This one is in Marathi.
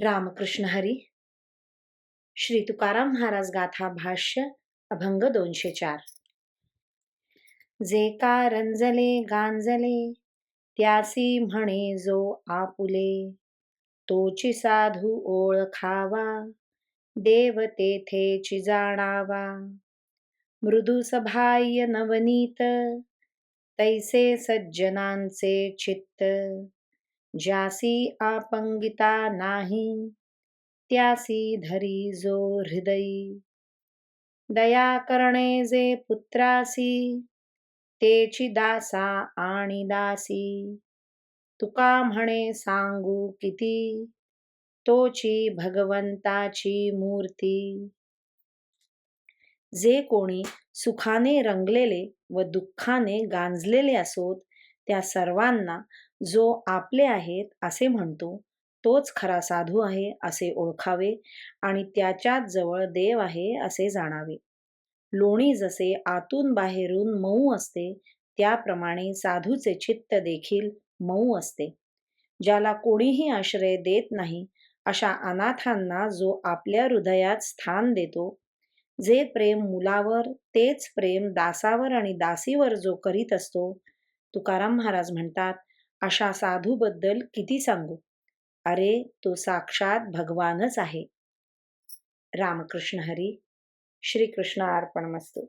रामकृष्ण हरी। श्री तुकाराम महाराज गाथा भाष्य अभंग दोनशे चार। जे का रंजले गांजले त्यासी म्हणे जो आपुले। तोची साधू ओळखावा देव तेथेची जाणावा। मृदू सभाय नवनीत तैसे सज्जनांचे चित्त। ज्यासी आपंगिता नाही त्यासी धरी जो हृदयी. दया करणे जे पुत्रासी तेची दासा आणि दासी. तुका म्हणे सांगू किती तोची भगवंताची मूर्ती. जे कोणी सुखाने रंगलेले व दुःखाने गांजलेले असोत त्या सर्वांना जो आपले आहेत असे म्हणतो तोच खरा साधू आहे असे ओळखावे आणि त्याच्याच जवळ देव आहे असे जाणावे. लोणी जसे आतून बाहेरून मऊ असते त्याप्रमाणे साधूचे चित्त देखील मऊ असते. ज्याला कोणीही आश्रय देत नाही अशा अनाथांना जो आपल्या हृदयात स्थान देतो जे प्रेम मुलावर तेच प्रेम दासावर आणि दासीवर जो करीत असतो तुकाराम महाराज म्हणतात अशा साधूबद्दल किती सांगू? अरे तो साक्षात भगवानच आहे. रामकृष्ण हरी श्रीकृष्ण अर्पण मस्तू